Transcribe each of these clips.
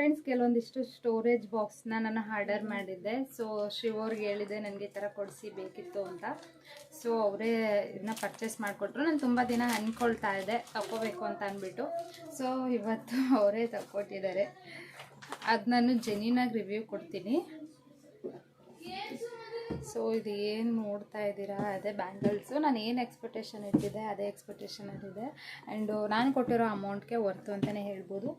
Friends ಕೆಲವೊಂದಿಷ್ಟು storage ಬಾಕ್ಸ್ನ ನಾನು order ಮಾಡಿದ್ದೆ. ಸೊ ಶಿವವ್ರಿಗೆ ಹೇಳಿದೆ ನನಗೆ ಈ ಥರ ಕೊಡಿಸಿ, ಬೇಕಿತ್ತು ಅಂತ. ಸೊ ಅವರೇ ಇದನ್ನ ಪರ್ಚೇಸ್ ಮಾಡಿಕೊಟ್ರು. ನಾನು ತುಂಬ ದಿನ ಅಂದ್ಕೊಳ್ತಾ ಇದ್ದೆ ತಗೋಬೇಕು ಅಂತ ಅಂದ್ಬಿಟ್ಟು ಸೊ ಇವತ್ತು ಅವರೇ ತಗೊಟ್ಟಿದ್ದಾರೆ ಅದು ನಾನು ಜೆನಿನಾಗಿ ರಿವ್ಯೂ ಕೊಡ್ತೀನಿ. ಸೊ ಇದು ಏನು ನೋಡ್ತಾ ಇದ್ದೀರಾ? ಅದೇ ಬ್ಯಾಂಗಲ್ಸು ನಾನು ಏನು ಎಕ್ಸ್ಪೆಕ್ಟೇಷನ್ ಇಟ್ಟಿದ್ದೆ, ಅದೇ ಎಕ್ಸ್ಪೆಕ್ಟೇಷನಲ್ಲಿದೆ ಆ್ಯಂಡು ನಾನು ಕೊಟ್ಟಿರೋ ಅಮೌಂಟ್ಗೆ ವರ್ತು ಅಂತಲೇ ಹೇಳ್ಬೋದು.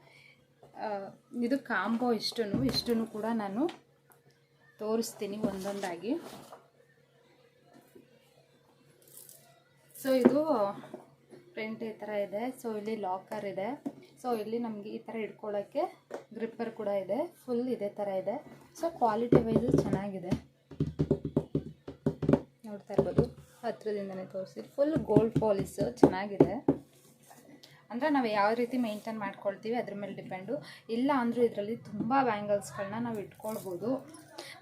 ಇದು ಕಾಂಬೋ ಇಷ್ಟು ಇಷ್ಟೂ ಕೂಡ ನಾನು ತೋರಿಸ್ತೀನಿ ಒಂದೊಂದಾಗಿ. ಸೊ ಇದು ಫ್ರಂಟ್ ಈ ಥರ ಇದೆ. ಸೊ ಇಲ್ಲಿ ಲಾಕರ್ ಇದೆ. ಸೊ ಇಲ್ಲಿ ನಮಗೆ ಈ ಥರ ಇಟ್ಕೊಳ್ಳೋಕ್ಕೆ ಗ್ರಿಪ್ಪರ್ ಕೂಡ ಇದೆ. ಫುಲ್ ಇದೇ ಥರ ಇದೆ. ಸೊ ಕ್ವಾಲಿಟಿ ವೈಸು ಚೆನ್ನಾಗಿದೆ. ನೋಡ್ತಾ ಇರ್ಬೋದು. ಹತ್ರದಿಂದನೇ ತೋರಿಸಿ ಫುಲ್ ಗೋಲ್ಡ್ ಪಾಲಿಸು ಚೆನ್ನಾಗಿದೆ. ಅಂದರೆ ನಾವು ಯಾವ ರೀತಿ ಮೇಂಟೈನ್ ಮಾಡ್ಕೊಳ್ತೀವಿ ಅದ್ರ ಮೇಲೆ ಡಿಪೆಂಡು ಇಲ್ಲ ಅಂದರೂ ಇದರಲ್ಲಿ ತುಂಬ ಬ್ಯಾಂಗಲ್ಸ್ಗಳನ್ನ ನಾವು ಇಟ್ಕೊಳ್ಬೋದು.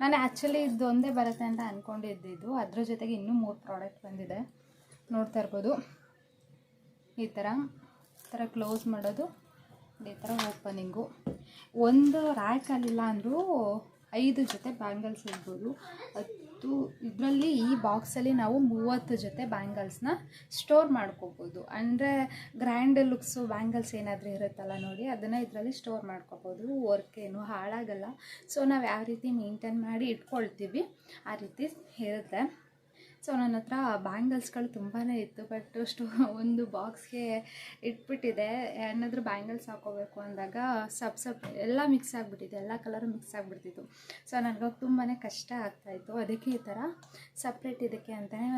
ನಾನು ಆ್ಯಕ್ಚುಲಿ ಇದೊಂದೇ ಬರುತ್ತೆ ಅಂತ ಅಂದ್ಕೊಂಡಿದ್ದಿದ್ದು ಅದ್ರ ಜೊತೆಗೆ ಇನ್ನೂ ಮೂರು ಪ್ರಾಡಕ್ಟ್ ಬಂದಿದೆ. ನೋಡ್ತಾ ಇರ್ಬೋದು. ಈ ಥರ ಈ ಥರ ಕ್ಲೋಸ್ ಮಾಡೋದು, ಈ ಥರ ಓಪನಿಂಗು ಒಂದು ರ್ಯಾಕ್ ಅಲ್ಲಿಲ್ಲ ಅಂದರೂ ಐದು ಜೊತೆ ಬ್ಯಾಂಗಲ್ಸ್ ಇರ್ಬೋದು ಹತ್ತು ಇದರಲ್ಲಿ ಈ ಬಾಕ್ಸಲ್ಲಿ ನಾವು ಮೂವತ್ತು ಜೊತೆ ಬ್ಯಾಂಗಲ್ಸ್ನ ಸ್ಟೋರ್ ಮಾಡ್ಕೋಬೋದು. ಅಂದರೆ ಗ್ರ್ಯಾಂಡ್ ಲುಕ್ಸು ಬ್ಯಾಂಗಲ್ಸ್ ಏನಾದರೂ ಇರುತ್ತಲ್ಲ ನೋಡಿ, ಅದನ್ನು ಇದರಲ್ಲಿ ಸ್ಟೋರ್ ಮಾಡ್ಕೋಬೋದು. ವರ್ಕ್ ಏನು ಹಾಳಾಗಲ್ಲ. ಸೊ ನಾವು ಯಾವ ರೀತಿ ಮೇಂಟೈನ್ ಮಾಡಿ ಇಟ್ಕೊಳ್ತೀವಿ, ಆ ರೀತಿ ಇರುತ್ತೆ. ಸೊ ನನ್ನ ಹತ್ರ ಬ್ಯಾಂಗಲ್ಸ್ಗಳು ತುಂಬಾ ಇತ್ತು ಬಟ್ ಅಷ್ಟು ಒಂದು ಬಾಕ್ಸ್ಗೆ ಇಟ್ಬಿಟ್ಟಿದೆ. ಏನಾದರೂ ಬ್ಯಾಂಗಲ್ಸ್ ಹಾಕೋಬೇಕು ಅಂದಾಗ ಸಬ್ ಸಬ್ ಎಲ್ಲ ಮಿಕ್ಸ್ ಆಗಿಬಿಟ್ಟಿದೆ ಎಲ್ಲ ಕಲರು ಮಿಕ್ಸ್ ಆಗಿಬಿಡ್ತಿತ್ತು. ಸೊ ನನಗೆ ತುಂಬಾ ಕಷ್ಟ ಆಗ್ತಾಯಿತ್ತು. ಅದಕ್ಕೆ ಈ ಥರ ಸಪ್ರೇಟ್ ಇದಕ್ಕೆ ಅಂತಲೇ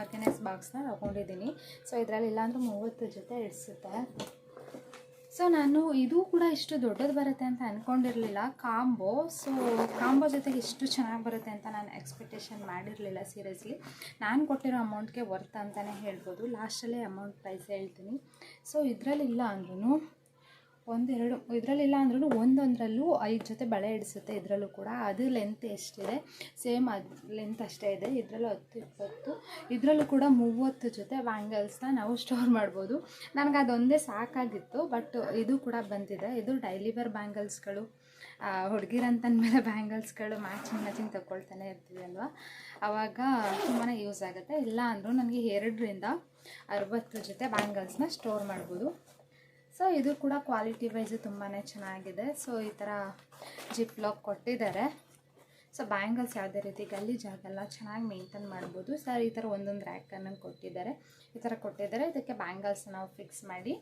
ಆರ್ಗನೈಸ್ ಬಾಕ್ಸ್ನ ತಗೊಂಡಿದ್ದೀನಿ. ಸೊ ಇದರಲ್ಲಿ ಇಲ್ಲಾಂದ್ರೂ ಮೂವತ್ತು ಜೊತೆ ಇಡಿಸುತ್ತೆ. ಸೊ ನಾನು ಇದು ಕೂಡ ಇಷ್ಟು ದೊಡ್ಡದು ಬರುತ್ತೆ ಅಂತ ಅಂದ್ಕೊಂಡಿರಲಿಲ್ಲ ಕಾಂಬೋ. ಸೊ ಕಾಂಬೋ ಜೊತೆಗೆ ಇಷ್ಟು ಚೆನ್ನಾಗಿ ಬರುತ್ತೆ ಅಂತ ನಾನು ಎಕ್ಸ್ಪೆಕ್ಟೇಷನ್ ಮಾಡಿರಲಿಲ್ಲ ಸೀರಿಯಸ್ಲಿ ನಾನು ಕೊಟ್ಟಿರೋ ಅಮೌಂಟ್ಗೆ ವರ್ತ್ ಅಂತಲೇ ಹೇಳ್ಬೋದು. ಲಾಸ್ಟಲ್ಲೇ ಅಮೌಂಟ್ ಪ್ರೈಸ್ ಹೇಳ್ತೀನಿ. ಸೊ ಇದರಲ್ಲಿಲ್ಲ ಅಂದ್ರೂ ಒಂದೆರಡು, ಇದರಲ್ಲಿಲ್ಲ ಅಂದ್ರೂ ಒಂದೊಂದರಲ್ಲೂ ಐದು ಜೊತೆ ಬಳೆ ಇಡಿಸುತ್ತೆ ಇದರಲ್ಲೂ ಕೂಡ. ಅದು ಲೆಂತ್ ಎಷ್ಟಿದೆ? ಸೇಮ್ ಅದು ಲೆಂತ್ ಅಷ್ಟೇ ಇದೆ. ಇದರಲ್ಲೂ ಹತ್ತು, ಇಪ್ಪತ್ತು. ಇದರಲ್ಲೂ ಕೂಡ ಮೂವತ್ತು ಜೊತೆ ವ್ಯಾಂಗಲ್ಸ್ನ ನಾವು ಸ್ಟೋರ್ ಮಾಡ್ಬೋದು. ನನಗೆ ಅದೊಂದೇ ಸಾಕಾಗಿತ್ತು ಬಟ್ ಇದು ಕೂಡ ಬಂದಿದೆ. ಇದು ಡೈಲಿ ವೇರ್ ಬ್ಯಾಂಗಲ್ಸ್ಗಳು ಹುಡುಗಿರಂತಂದಮೇಲೆ ಬ್ಯಾಂಗಲ್ಸ್ಗಳು ಮ್ಯಾಚಿಂಗ್ ಮ್ಯಾಚಿಂಗ್ ತಗೊಳ್ತಾನೆ ಇರ್ತೀವಿ ಅಲ್ವಾ? ಆವಾಗ ತುಂಬಾ ಯೂಸ್ ಆಗುತ್ತೆ. ಇಲ್ಲ ಅಂದರೂ ನನಗೆ ಎರಡರಿಂದ ಅರವತ್ತು ಜೊತೆ ಬ್ಯಾಂಗಲ್ಸ್ನ ಸ್ಟೋರ್ ಮಾಡ್ಬೋದು. ಸೊ ಇದು ಕೂಡ ಕ್ವಾಲಿಟಿ ವೈಸು ತುಂಬಾ ಚೆನ್ನಾಗಿದೆ. ಸೊ ಈ ಥರ ಜಿಪ್ ಲಾಕ್ ಕೊಟ್ಟಿದ್ದಾರೆ. ಸೊ ಬ್ಯಾಂಗಲ್ಸ್ ಯಾವುದೇ ರೀತಿ ಜಾಗಲ್ಲ ಚೆನ್ನಾಗಿ ಮೇಂಟೈನ್ ಮಾಡ್ಬೋದು. ಸರ್ ಈ ಥರ ಒಂದೊಂದು ರ್ಯಾಕನ್ನು ಕೊಟ್ಟಿದ್ದಾರೆ. ಈ ಥರ ಕೊಟ್ಟಿದ್ದಾರೆ. ಇದಕ್ಕೆ ಬ್ಯಾಂಗಲ್ಸ್ ನಾವು ಫಿಕ್ಸ್ ಮಾಡಿ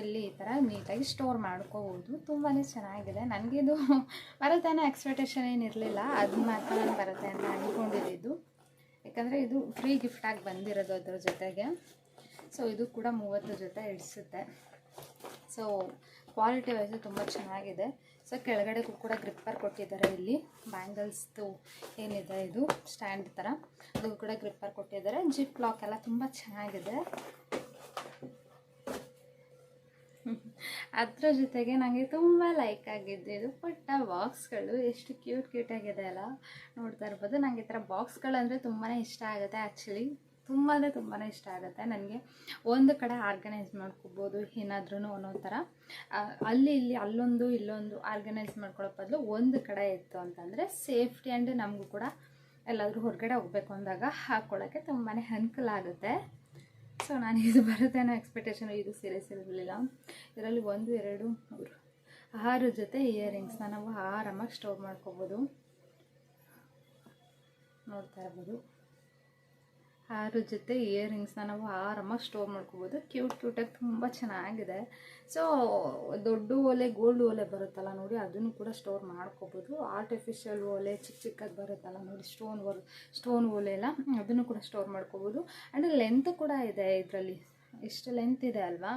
ಇಲ್ಲಿ ಈ ಥರ ನೀಟಾಗಿ ಸ್ಟೋರ್ ಮಾಡ್ಕೋಬೋದು. ತುಂಬಾ ಚೆನ್ನಾಗಿದೆ. ನನಗಿದು ಬರುತ್ತೆ ಎಕ್ಸ್ಪೆಕ್ಟೇಷನ್ ಏನಿರಲಿಲ್ಲ ಅದು ಮಾತ್ರ ನಾನು ಬರುತ್ತೆ ಅಂತ ಅಂದ್ಕೊಂಡಿದ್ದು ಯಾಕಂದರೆ ಇದು ಫ್ರೀ ಗಿಫ್ಟಾಗಿ ಬಂದಿರೋದು ಅದ್ರ ಜೊತೆಗೆ. ಸೊ ಇದು ಕೂಡ ಮೂವತ್ತು ಜೊತೆ ಇಡಿಸುತ್ತೆ. ಸೊ ಕ್ವಾಲಿಟಿ ವೈಸು ತುಂಬ ಚೆನ್ನಾಗಿದೆ. ಸೊ ಕೆಳಗಡೆ ಕೂಡ ಗ್ರಿಪ್ಪರ್ ಕೊಟ್ಟಿದ್ದಾರೆ ಇಲ್ಲಿ. ಬ್ಯಾಂಗಲ್ಸ್ದು ಏನಿದೆ ಇದು? ಸ್ಟ್ಯಾಂಡ್ ಥರ ಅದು ಕೂಡ ಗ್ರಿಪ್ಪರ್ ಕೊಟ್ಟಿದ್ದಾರೆ. ಜಿಪ್ ಲಾಕ್ ಎಲ್ಲ ತುಂಬ ಚೆನ್ನಾಗಿದೆ. ಅದರ ಜೊತೆಗೆ ನನಗೆ ತುಂಬ ಲೈಕ್ ಆಗಿದ್ದು ಇದು ಪುಟ್ಟ ಬಾಕ್ಸ್ಗಳು ಎಷ್ಟು ಕ್ಯೂಟ್ ಕ್ಯೂಟ್ ಆಗಿದೆ ಅಲ್ಲ ನೋಡ್ತಾ ಇರ್ಬೋದು. ನನಗೆ ಈ ಥರ ಬಾಕ್ಸ್ಗಳಂದರೆ ತುಂಬಾ ಇಷ್ಟ ಆಗುತ್ತೆ ಆ್ಯಕ್ಚುಲಿ ತುಂಬ ಅಂದರೆ ತುಂಬಾ ಇಷ್ಟ ಆಗುತ್ತೆ. ನನಗೆ ಒಂದು ಕಡೆ ಆರ್ಗನೈಸ್ ಮಾಡ್ಕೋಬೋದು ಏನಾದ್ರೂ ಒಂದೊಂದು ಥರ. ಅಲ್ಲಿ ಇಲ್ಲಿ ಅಲ್ಲೊಂದು ಇಲ್ಲೊಂದು ಆರ್ಗನೈಸ್ ಮಾಡ್ಕೊಳ್ಳೋ ಬದಲು ಒಂದು ಕಡೆ ಇತ್ತು ಅಂತಂದರೆ ಸೇಫ್ಟಿ ಆ್ಯಂಡ್ ನಮಗೂ ಕೂಡ ಎಲ್ಲಾದರೂ ಹೊರಗಡೆ ಹೋಗಬೇಕು ಅಂದಾಗ ಹಾಕ್ಕೊಳ್ಳೋಕ್ಕೆ ತುಂಬಾ ಅನುಕೂಲ ಆಗುತ್ತೆ. ಸೊ ನಾನು ಇದು ಬರುತ್ತೆ ಅನ್ನೋ ಎಕ್ಸ್ಪೆಕ್ಟೇಷನ್ ಇದು ಸೀರಿಯಸ್ ಇರಲಿಲ್ಲ ಇದರಲ್ಲಿ ಒಂದು, ಎರಡು, ಮೂರು, ಆರು ಜೊತೆ ಇಯರಿಂಗ್ಸ್ನ ನಾವು ಆರಾಮಾಗಿ ಸ್ಟೋರ್ ಮಾಡ್ಕೋಬೋದು. ನೋಡ್ತಾ ಇರ್ಬೋದು. ಆರು ಜೊತೆ ಇಯರಿಂಗ್ಸ್ನ ನಾವು ಆರಾಮಾಗಿ ಸ್ಟೋರ್ ಮಾಡ್ಕೋಬೋದು. ಕ್ಯೂಟ್ ಕ್ಯೂಟಾಗಿ ತುಂಬ ಚೆನ್ನಾಗಿದೆ. ಸೊ ದೊಡ್ಡ ಓಲೆ ಗೋಲ್ಡ್ ಓಲೆ ಬರುತ್ತಲ್ಲ ನೋಡಿ, ಅದನ್ನು ಕೂಡ ಸ್ಟೋರ್ ಮಾಡ್ಕೋಬೋದು. ಆರ್ಟಿಫಿಷಿಯಲ್ ಓಲೆ, ಚಿಕ್ಕ ಚಿಕ್ಕದು ಬರುತ್ತಲ್ಲ ನೋಡಿ ಸ್ಟೋನ್ ಸ್ಟೋನ್ ಓಲೆ ಎಲ್ಲ, ಅದನ್ನು ಕೂಡ ಸ್ಟೋರ್ ಮಾಡ್ಕೋಬೋದು. ಆ್ಯಂಡ್ ಲೆಂತ್ ಕೂಡ ಇದೆ ಇದರಲ್ಲಿ. ಇಷ್ಟು ಲೆಂತ್ ಇದೆ ಅಲ್ವಾ?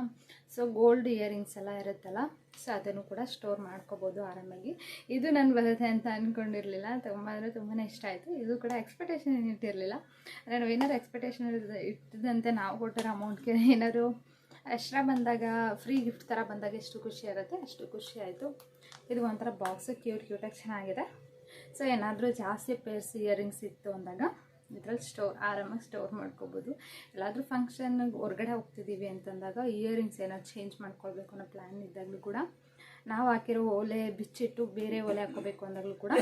ಸೊ ಗೋಲ್ಡ್ ಇಯರಿಂಗ್ಸ್ ಎಲ್ಲ ಇರುತ್ತಲ್ಲ ಸೊ ಅದನ್ನು ಕೂಡ ಸ್ಟೋರ್ ಮಾಡ್ಕೋಬೋದು ಆರಾಮಾಗಿ. ಇದು ನಾನು ಬರುತ್ತೆ ಅಂತ ಅಂದ್ಕೊಂಡಿರಲಿಲ್ಲ ತುಂಬ ಅಂದರೆ ತುಂಬಾ ಇಷ್ಟ ಆಯಿತು. ಇದು ಕೂಡ ಎಕ್ಸ್ಪೆಕ್ಟೇಷನ್ ಏನು ಇಟ್ಟಿರಲಿಲ್ಲ. ನಾನು ಏನಾದ್ರು ಎಕ್ಸ್ಪೆಕ್ಟೇಷನ್ ಇಟ್ಟಿದಂತೆ ನಾವು ಕೊಟ್ಟಿರೋ ಅಮೌಂಟ್ಗೆ ಏನಾದ್ರು ಎಕ್ಸ್ಟ್ರಾ ಬಂದಾಗ ಫ್ರೀ ಗಿಫ್ಟ್ ಥರ ಬಂದಾಗ ಎಷ್ಟು ಖುಷಿ ಆಗುತ್ತೆ ಅಷ್ಟು ಖುಷಿ ಆಯಿತು. ಇದು ಒಂಥರ ಬಾಕ್ಸು ಕ್ಯೂಟ್ ಕ್ಯೂಟಾಗಿ ಚೆನ್ನಾಗಿದೆ. ಸೊ ಏನಾದರೂ ಜಾಸ್ತಿ ಪೇರ್ಸ್ ಇಯರಿಂಗ್ಸ್ ಇತ್ತು ಅಂದಾಗ ಇದ್ರಲ್ಲಿ ಸ್ಟೋರ್ ಆರಾಮಾಗಿ ಸ್ಟೋರ್ ಮಾಡ್ಕೋಬೋದು. ಎಲ್ಲಾದರೂ ಫಂಕ್ಷನ್ ಹೊರಗಡೆ ಹೋಗ್ತಿದ್ದೀವಿ ಅಂತಂದಾಗ ಇಯರಿಂಗ್ಸ್ ಏನಾದ್ರು ಚೇಂಜ್ ಮಾಡ್ಕೊಳ್ಬೇಕು ಅನ್ನೋ ಪ್ಲ್ಯಾನ್ ಇದ್ದಾಗಲೂ ಕೂಡ ನಾವು ಹಾಕಿರೋ ಓಲೆ ಬಿಚ್ಚಿಟ್ಟು ಬೇರೆ ಓಲೆ ಹಾಕೋಬೇಕು ಅಂದಾಗಲೂ ಕೂಡ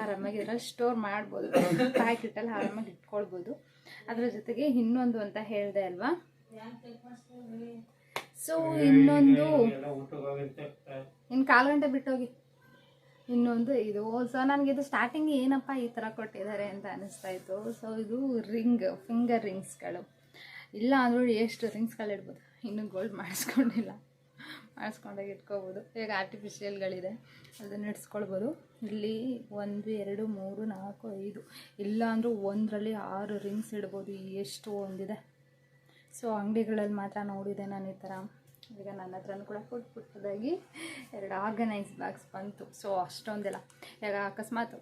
ಆರಾಮಾಗಿ ಇದರಲ್ಲಿ ಸ್ಟೋರ್ ಮಾಡ್ಬೋದು. ಪ್ಯಾಕೆಟಲ್ಲಿ ಆರಾಮಾಗಿ ಇಟ್ಕೊಳ್ಬೋದು. ಅದರ ಜೊತೆಗೆ ಇನ್ನೊಂದು ಅಂತ ಹೇಳಿದೆ ಅಲ್ವಾ? ಸೊ ಇನ್ನೊಂದು ಇನ್ನು ಕಾಲು ಗಂಟೆ ಬಿಟ್ಟೋಗಿ. ಇನ್ನೊಂದು ಇದು. ಸೊ ನನಗೆ ಇದು ಸ್ಟಾರ್ಟಿಂಗ್ ಏನಪ್ಪ ಈ ಥರ ಕೊಟ್ಟಿದ್ದಾರೆ ಅಂತ ಅನಿಸ್ತಾ ಇತ್ತು ಸೊ ಇದು ರಿಂಗ್ ಫಿಂಗರ್ ರಿಂಗ್ಸ್ಗಳು ಇಲ್ಲ ಅಂದರೂ ಎಷ್ಟು ರಿಂಗ್ಸ್ಗಳು ಇಡ್ಬೋದು? ಇನ್ನೂ ಗೋಲ್ಡ್ ಮಾಡಿಸ್ಕೊಂಡಿಲ್ಲ. ಮಾಡಿಸ್ಕೊಂಡಾಗ ಇಟ್ಕೋಬೋದು. ಈಗ ಆರ್ಟಿಫಿಷಿಯಲ್ಗಳಿದೆ ಅದನ್ನು ಇಡ್ಸ್ಕೊಳ್ಬೋದು. ಇಲ್ಲಿ ಒಂದು, ಎರಡು, ಮೂರು, ನಾಲ್ಕು, ಐದು. ಇಲ್ಲ ಅಂದರೂ ಒಂದರಲ್ಲಿ ಆರು ರಿಂಗ್ಸ್ ಇಡ್ಬೋದು. ಎಷ್ಟು ಒಂದಿದೆ. ಸೊ ಅಂಗಡಿಗಳಲ್ಲಿ ಮಾತ್ರ ನೋಡಿದೆ ನಾನು ಈ ಥರ ಈಗ ನನ್ನ ಹತ್ರನೂ ಕೂಡ ಫುಡ್ ಪುಟ್ಟದಾಗಿ ಎರಡು ಆರ್ಗನೈಸ್ ಬ್ಯಾಗ್ಸ್ ಬಂತು. ಸೊ ಅಷ್ಟೊಂದೆಲ್ಲ. ಈಗ ಅಕಸ್ಮಾತ್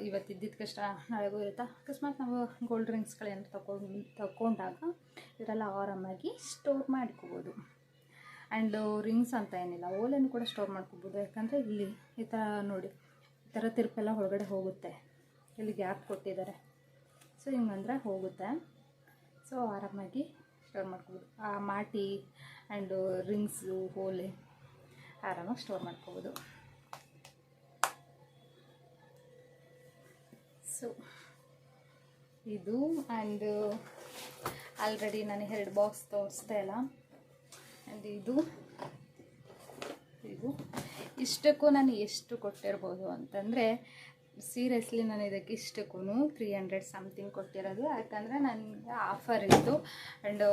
ಇವತ್ತು ಇದ್ದಿದ್ದ ಕಷ್ಟ ನಾಳೆಗೂ ಇರುತ್ತಾ? ಅಕಸ್ಮಾತ್ ನಾವು ಗೋಲ್ಡ್ ಡ್ರಿಂಕ್ಸ್ಗಳೇನು ತಗೊಂಡು ತಗೊಂಡಾಗ ಇದೆಲ್ಲ ಆರಾಮಾಗಿ ಸ್ಟೋರ್ ಮಾಡ್ಕೋಬೋದು. ಆ್ಯಂಡ್ ರಿಂಗ್ಸ್ ಅಂತ ಏನಿಲ್ಲ, ಓಲೆನೂ ಕೂಡ ಸ್ಟೋರ್ ಮಾಡ್ಕೋಬೋದು. ಯಾಕಂದರೆ ಇಲ್ಲಿ ಈ ಥರ ನೋಡಿ, ಈ ಥರ ತಿರುಪೆಲ್ಲ ಒಳಗಡೆ ಹೋಗುತ್ತೆ. ಇಲ್ಲಿ ಗ್ಯಾಪ್ ಕೊಟ್ಟಿದ್ದಾರೆ. ಸೊ ಹಿಂಗಂದ್ರೆ ಹೋಗುತ್ತೆ. ಸೊ ಆರಾಮಾಗಿ ಸ್ಟೋರ್ ಮಾಡ್ಕೋಬೋದು. ಆ, ಮಾಟಿ ಆ್ಯಂಡು ರಿಂಗ್ಸು, ಹೋಲೆ ಆರಾಮಾಗಿ ಸ್ಟೋರ್ ಮಾಡ್ಕೋಬೋದು. ಸೊ ಇದು ಆ್ಯಂಡ್ ಆಲ್ರೆಡಿ ನಾನು ಎರಡು ಬಾಕ್ಸ್ ತೋರಿಸ್ತಾ ಇಲ್ಲ. ಆ್ಯಂಡ್ ಇದು ಇದು ಇಷ್ಟಕ್ಕೂ ನಾನು ಎಷ್ಟು ಕೊಟ್ಟಿರ್ಬೋದು ಅಂತಂದರೆ ಸೀರಿಯಸ್ಲಿ ನಾನು ಇದಕ್ಕೆ ಇಷ್ಟಕ್ಕೂ ತ್ರೀ ಹಂಡ್ರೆಡ್ ಸಮಥಿಂಗ್ ಕೊಟ್ಟಿರೋದು. ಯಾಕಂದರೆ ನನಗೆ ಆಫರ್ ಇತ್ತು. ಆ್ಯಂಡ್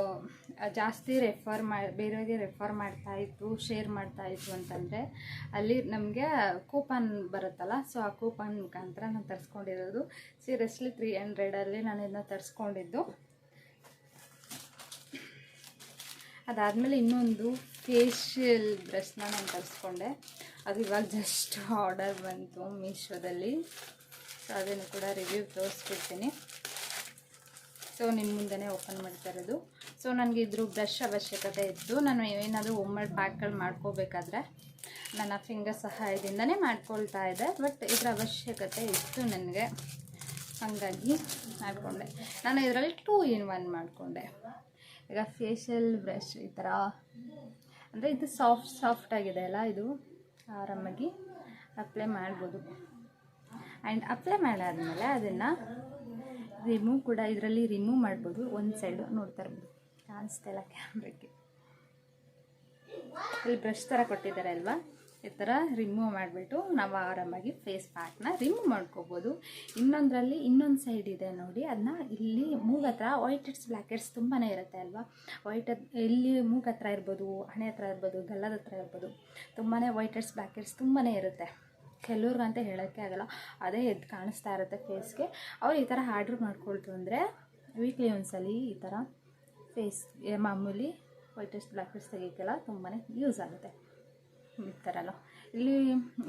ಜಾಸ್ತಿ ರೆಫರ್ ಮಾ ಬೇರೆಯವ್ರಿಗೆ ರೆಫರ್ ಮಾಡ್ತಾ ಮಾಡ್ತಾಯಿತ್ತು ಶೇರ್ ಮಾಡ್ತಾಯಿತ್ತು ಅಂತಂದರೆ ಅಲ್ಲಿ ನಮಗೆ ಕೂಪನ್ ಬರುತ್ತಲ್ಲ ಸೊ ಆ ಕೂಪನ್ ಮುಖಾಂತರ ನಾನು ತರಿಸ್ಕೊಂಡಿರೋದು. ಸೀರಿಯಸ್ಲಿ ತ್ರೀ ಹಂಡ್ರೆಡಲ್ಲಿ ನಾನು ಇದನ್ನ ತರಿಸ್ಕೊಂಡಿದ್ದು. ಅದಾದಮೇಲೆ ಇನ್ನೊಂದು ಫೇಶಿಯಲ್ ಬ್ರಷ್ನ ನಾನು ತರಿಸ್ಕೊಂಡೆ. ಅದು ಇವಾಗ ಜಸ್ಟ್ ಆರ್ಡರ್ ಬಂತು ಮೀಶೋದಲ್ಲಿ ಸೊ ಅದನ್ನು ಕೂಡ ರಿವ್ಯೂ ತೋರಿಸ್ಬಿಡ್ತೀನಿ ಸೊ ನಿಮ್ಮ ಮುಂದೆನೇ ಓಪನ್ ಮಾಡ್ತಾ ಇರೋದು. ಸೊ ನನಗೆ ಇದ್ರ ಬ್ರಷ್ ಅವಶ್ಯಕತೆ ಇತ್ತು ನಾನು ಏನಾದರೂ ಒಮ್ಮೆ ಪ್ಯಾಕ್ಗಳು ಮಾಡ್ಕೋಬೇಕಾದ್ರೆ ನನ್ನ ಫಿಂಗರ್ ಸಹಾಯದಿಂದನೇ ಮಾಡ್ಕೊಳ್ತಾ ಇದ್ದೆ ಬಟ್ ಇದರ ಅವಶ್ಯಕತೆ ಇತ್ತು ನನಗೆ. ಹಾಗಾಗಿ ಮಾಡಿಕೊಂಡೆ. ನಾನು ಇದರಲ್ಲಿ ಟೂ ಇನ್ ಒನ್ ಮಾಡಿಕೊಂಡೆ. ಈಗ ಫೇಶಿಯಲ್ ಬ್ರಷ್ ಈ ಥರ ಅಂದರೆ ಇದು ಸಾಫ್ಟ್ ಸಾಫ್ಟ್ ಆಗಿದೆ ಅಲ್ಲ ಇದು? ಆರಾಮಾಗಿ ಅಪ್ಲೈ ಮಾಡ್ಬೋದು. ಆ್ಯಂಡ್ ಅಪ್ಲೈ ಮಾಡಾದಮೇಲೆ ಅದನ್ನು ರಿಮೂವ್ ಕೂಡ ಇದರಲ್ಲಿ ರಿಮೂವ್ ಮಾಡ್ಬೋದು. ಒಂದು ಸೈಡು ನೋಡ್ತಾ ಇರ್ಬೋದು. ಕಾಣಿಸ್ತಾ ಇಲ್ಲ ಕ್ಯಾಮ್ರಕ್ಕೆ ಇಲ್ಲಿ ಬ್ರಷ್ ಥರ ಕೊಟ್ಟಿದ್ದಾರೆ ಅಲ್ವಾ? ಈ ಥರ ರಿಮೂವ್ ಮಾಡಿಬಿಟ್ಟು ನಾವು ಆರಾಮಾಗಿ ಫೇಸ್ ಪ್ಯಾಕ್ನ ರಿಮೂವ್ ಮಾಡ್ಕೋಬೋದು. ಇನ್ನೊಂದರಲ್ಲಿ ಇನ್ನೊಂದು ಸೈಡ್ ಇದೆ ನೋಡಿ ಅದನ್ನ ಇಲ್ಲಿ ಮೂಗ ಹತ್ರ ವೈಟ್ ಹೆಡ್ಸ್ ಬ್ಲ್ಯಾಕ್ ಹೆಡ್ಸ್ ತುಂಬಾ ಇರುತ್ತೆ ಅಲ್ವಾ? ವೈಟ್ ಇಲ್ಲಿ ಮೂಗ ಹತ್ರ ಇರ್ಬೋದು, ಹಣೆ ಹತ್ರ ಇರ್ಬೋದು ಗಲ್ಲದ ಹತ್ರ ಇರ್ಬೋದು ತುಂಬಾ ವೈಟ್ ಹೆಡ್ಸ್ ಬ್ಲ್ಯಾಕ್ ಹೆಡ್ಸ್ ತುಂಬಾ ಇರುತ್ತೆ. ಕೆಲವ್ರಿಗಂತ ಹೇಳೋಕ್ಕೆ ಆಗಲ್ಲ, ಅದೇ ಎದ್ದು ಕಾಣಿಸ್ತಾ ಇರುತ್ತೆ ಫೇಸ್ಗೆ ಅವ್ರು ಈ ಥರ ಆರ್ಡ್ರ್ ಮಾಡ್ಕೊಳ್ತು ಅಂದರೆ ವೀಕ್ಲಿ ಒಂದ್ಸಲಿ ಈ ಥರ ಫೇಸ್ ಮಾಮೂಲಿ ವೈಟ್ ಹೆಡ್ಸ್ ಬ್ಲ್ಯಾಕ್ ಹೆಡ್ಸ್ ತೆಗಿಯೋಕ್ಕೆಲ್ಲ ತುಂಬಾ ಯೂಸ್ ಆಗುತ್ತೆ. ಇರ್ತಾರಲ್ಲ. ಇಲ್ಲಿ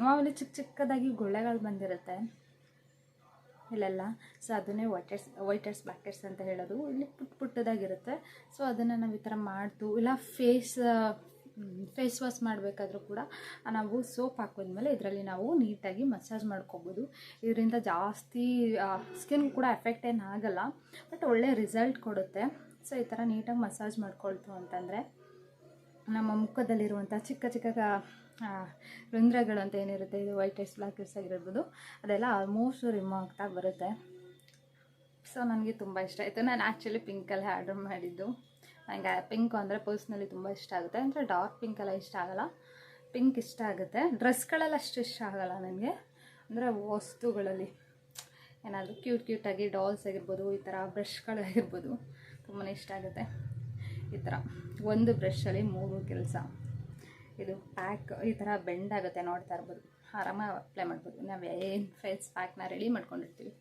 ಮಾಮೂಲಿ ಚಿಕ್ಕ ಚಿಕ್ಕದಾಗಿ ಗುಳ್ಳೆಗಳು ಬಂದಿರುತ್ತೆ. ಇಲ್ಲೆಲ್ಲ. ಸೊ ಅದನ್ನೇ ವೈಟರ್ಸ್ ವೈಟರ್ಸ್ ಹೆಡ್ಸ್ ಅಂತ ಹೇಳೋದು. ಇಲ್ಲಿ ಪುಟ್ಟ ಪುಟ್ಟದಾಗಿರುತ್ತೆ. ಸೊ ಅದನ್ನು ನಾವು ಈ ಥರ ಮಾಡ್ತು ಇಲ್ಲ ಫೇಸ್ ಫೇಸ್ ವಾಶ್ ಮಾಡಬೇಕಾದ್ರೂ ಕೂಡ ನಾವು ಸೋಪ್ ಹಾಕಿದ್ಮೇಲೆ ಇದರಲ್ಲಿ ನಾವು ನೀಟಾಗಿ ಮಸಾಜ್ ಮಾಡ್ಕೋಬೋದು. ಇದರಿಂದ ಜಾಸ್ತಿ ಸ್ಕಿನ್ ಕೂಡ ಎಫೆಕ್ಟ್ ಏನು ಆಗಲ್ಲ. ಬಟ್ ಒಳ್ಳೆ ರಿಸಲ್ಟ್ ಕೊಡುತ್ತೆ. ಸೊ ಈ ಥರ ನೀಟಾಗಿ ಮಸಾಜ್ ಮಾಡ್ಕೊಳ್ತು ಅಂತಂದರೆ ನಮ್ಮ ಮುಖದಲ್ಲಿರುವಂಥ ಚಿಕ್ಕ ಚಿಕ್ಕ ರಂಧ್ರಗಳು ಅಂತ ಏನಿರುತ್ತೆ, ಇದು ವೈಟ್ ಐಸ್ ಬ್ಲ್ಯಾಕ್ ಐಸ್ ಆಗಿರ್ಬೋದು, ಅದೆಲ್ಲ ಆಲ್ಮೋಸ್ಟ್ ರಿಮೂವ್ ಆಗ್ತಾ ಬರುತ್ತೆ. ಸೊ ನನಗೆ ತುಂಬ ಇಷ್ಟ ಆಯಿತು. ನಾನು ಆ್ಯಕ್ಚುಲಿ ಪಿಂಕಲ್ಲೇ ಆರ್ಡರ್ ಮಾಡಿದ್ದು. ನನಗೆ ಪಿಂಕ್ ಅಂದರೆ ಪರ್ಸ್ನಲಿ ತುಂಬ ಇಷ್ಟ ಆಗುತ್ತೆ. ಅಂದರೆ ಡಾರ್ಕ್ ಪಿಂಕೆಲ್ಲ ಇಷ್ಟ ಆಗಲ್ಲ. ಪಿಂಕ್ ಇಷ್ಟ ಆಗುತ್ತೆ. ಡ್ರೆಸ್ಗಳೆಲ್ಲ ಅಷ್ಟು ಇಷ್ಟ ಆಗಲ್ಲ ನನಗೆ. ಅಂದರೆ ವಸ್ತುಗಳಲ್ಲಿ. ಏನಾದರೂ ಕ್ಯೂಟ್ ಕ್ಯೂಟಾಗಿ ಡಾಲ್ಸ್ ಆಗಿರ್ಬೋದು, ಈ ಥರ ಬ್ರಷ್ಗಳಾಗಿರ್ಬೋದು ತುಂಬಾ ಇಷ್ಟ ಆಗುತ್ತೆ. ಈ ಥರ ಒಂದು ಬ್ರಷಲ್ಲಿ ಮೂರು ಕೆಲಸ. ಇದು ಪ್ಯಾಕ್ ಈ ಥರ ಬೆಂಡ್ ಆಗುತ್ತೆ ನೋಡ್ತಾ ಇರ್ಬೋದು. ಆರಾಮಾಗಿ ಅಪ್ಲೈ ಮಾಡ್ಬೋದು. ನಾವು ಏನು ಫೇಸ್ ಪ್ಯಾಕ್ನ ರೆಡಿ ಮಾಡ್ಕೊಂಡಿರ್ತೀವಿ.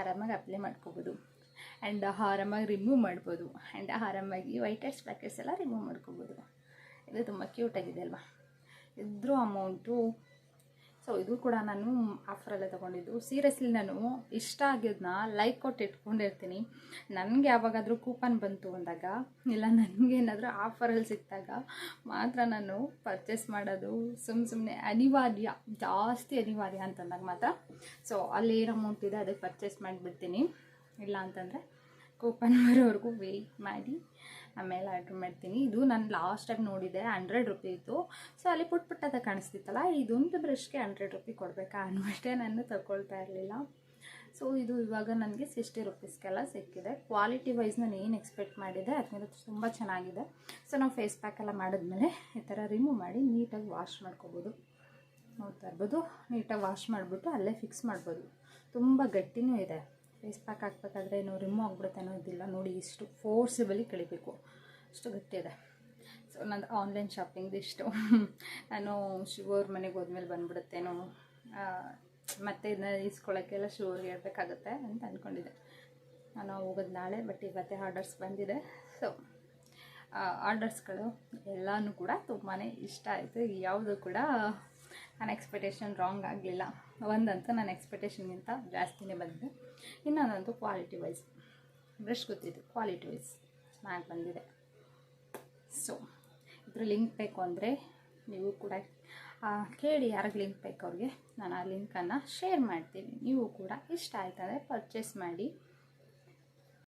ಆರಾಮಾಗಿ ಅಪ್ಲೈ ಮಾಡ್ಕೋಬೋದು. ಆ್ಯಂಡ್ ಆರಾಮಾಗಿ ರಿಮೂವ್ ಮಾಡ್ಬೋದು. ಆ್ಯಂಡ್ ಆರಾಮಾಗಿ ವೈಟ್ ಹೆಡ್ಸ್ ಹೆಡ್ಸ್ ಎಲ್ಲ ರಿಮೂವ್ ಮಾಡ್ಕೋಬೋದು. ಇದು ತುಂಬ ಕ್ಯೂಟಾಗಿದೆ ಅಲ್ವಾ? ಇದ್ರೂ ಅಮೌಂಟು ಸೊ ಇದು ಕೂಡ ನಾನು ಆಫರಲ್ಲೇ ತೊಗೊಂಡಿದ್ದು. ಸೀರಿಯಸ್ಲಿ ನಾನು ಇಷ್ಟ ಆಗಿದ್ದನ್ನ ಲೈಕ್ ಕೊಟ್ಟು ಇಟ್ಕೊಂಡಿರ್ತೀನಿ. ನನಗೆ ಯಾವಾಗಾದರೂ ಕೂಪನ್ ಬಂತು ಅಂದಾಗ, ಇಲ್ಲ ನನಗೇನಾದರೂ ಆಫರಲ್ಲಿ ಸಿಕ್ಕಿದಾಗ ಮಾತ್ರ ನಾನು ಪರ್ಚೇಸ್ ಮಾಡೋದು ಸುಮ್ಮ ಸುಮ್ಮನೆ ಅನಿವಾರ್ಯ, ಜಾಸ್ತಿ ಅನಿವಾರ್ಯ ಅಂತಂದಾಗ ಮಾತ್ರ. ಸೊ ಅಲ್ಲಿ ಏನು ಅಮೌಂಟ್ ಇದೆ ಅದಕ್ಕೆ ಪರ್ಚೇಸ್ ಮಾಡಿಬಿಡ್ತೀನಿ. ಇಲ್ಲ ಅಂತಂದರೆ ಕೂಪನ್ ಬರೋವರೆಗೂ ವೆಯ್ಟ್ ಮಾಡಿ ಆಮೇಲೆ ಆರ್ಡ್ರ್ ಮಾಡ್ತೀನಿ. ಇದು ನಾನು ಲಾಸ್ಟ್ ಟೈಮ್ ನೋಡಿದೆ ಹಂಡ್ರೆಡ್ ರುಪಿ ಇತ್ತು. ಸೊ ಅಲ್ಲಿ ಪುಟ್ ಪುಟ್ಟದ ಕಾಣಿಸ್ತಿತ್ತಲ್ಲ ಇದೊಂದು ಬ್ರಷ್ಗೆ ಹಂಡ್ರೆಡ್ ರುಪಿ ಕೊಡಬೇಕಾ ಅಂದ್ಬಿಟ್ಟೆ ನಾನು ತಗೊಳ್ತಾ ಇರಲಿಲ್ಲ. ಸೊ ಇದು ಇವಾಗ ನನಗೆ ಸಿಕ್ಸ್ಟಿ ರುಪೀಸ್ಗೆಲ್ಲ ಸಿಕ್ಕಿದೆ. ಕ್ವಾಲಿಟಿ ವೈಸ್ ನಾನು ಏನು ಎಕ್ಸ್ಪೆಕ್ಟ್ ಮಾಡಿದೆ ಅದರಿಂದ ತುಂಬ ಚೆನ್ನಾಗಿದೆ. ಸೊ ನಾವು ಫೇಸ್ ಪ್ಯಾಕ್ ಎಲ್ಲ ಮಾಡಿದ್ಮೇಲೆ ಈ ಥರ ರಿಮೂವ್ ಮಾಡಿ ನೀಟಾಗಿ ವಾಶ್ ಮಾಡ್ಕೋಬೋದು. ನೋಡ್ತಾ ಇರ್ಬೋದು, ನೀಟಾಗಿ ವಾಶ್ ಮಾಡಿಬಿಟ್ಟು ಅಲ್ಲೇ ಫಿಕ್ಸ್ ಮಾಡ್ಬೋದು. ತುಂಬ ಗಟ್ಟಿನೂ ಇದೆ. ಫೇಸ್ ಪ್ಯಾಕ್ ಹಾಕ್ಬೇಕಾದ್ರೆ ಏನೋ ರಿಮೂವ್ ಆಗ್ಬಿಡುತ್ತೆ ಅನ್ನೋದಿಲ್ಲ ನೋಡಿ, ಇಷ್ಟು ಫೋರ್ಸಿಬಲಿ ಕಳಿಬೇಕು ಅಷ್ಟು ಗಟ್ಟಿ ಇದೆ. ಸೊ ನಂದು ಆನ್ಲೈನ್ ಶಾಪಿಂಗ್ ಇಷ್ಟು. ನಾನು ಶುಗರ್ ಮನೆಗೆ ಹೋದ್ಮೇಲೆ ಬಂದ್ಬಿಡುತ್ತೇನೋ ಮತ್ತೆ ಇದನ್ನ ಇಸ್ಕೊಳ್ಳೋಕ್ಕೆಲ್ಲ ಶುಗರ್ಗೆ ಹೇಳ್ಬೇಕಾಗತ್ತೆ ಅಂತ ಅಂದ್ಕೊಂಡಿದ್ದೆ ನಾನು ಹೋಗೋದು ನಾಳೆ ಬಟ್ ಇವತ್ತೇ ಆರ್ಡರ್ಸ್ ಬಂದಿದೆ. ಸೊ ಆರ್ಡರ್ಸ್ಗಳು ಎಲ್ಲನೂ ಕೂಡ ತುಂಬಾ ಇಷ್ಟ ಆಯಿತು. ಯಾವುದು ಕೂಡ ನನ್ನ ಎಕ್ಸ್ಪೆಕ್ಟೇಷನ್ ರಾಂಗ್ ಆಗಲಿಲ್ಲ. ಒಂದಂತೂ ನನ್ನ ಎಕ್ಸ್ಪೆಕ್ಟೇಷನ್ಗಿಂತ ಜಾಸ್ತಿನೇ ಬಂದಿದೆ. ಇನ್ನೊಂದಂತೂ ಕ್ವಾಲಿಟಿ ವೈಸ್ ಬ್ರಷ್ ಗೊತ್ತಿದ್ದು ಕ್ವಾಲಿಟಿ ವೈಸ್ ಚೆನ್ನಾಗಿ ಬಂದಿದೆ. ಸೊ ಇದ್ರ ಲಿಂಕ್ ಬೇಕು ಅಂದರೆ ನೀವು ಕೂಡ ಕೇಳಿ ಯಾರಿಗೆ ಲಿಂಕ್ ಬೇಕು ಅವ್ರಿಗೆ, ನಾನು ಆ ಲಿಂಕನ್ನು ಶೇರ್ ಮಾಡ್ತೀನಿ. ನೀವು ಕೂಡ ಇಷ್ಟ ಆಯ್ತಂದರೆ ಪರ್ಚೇಸ್ ಮಾಡಿ.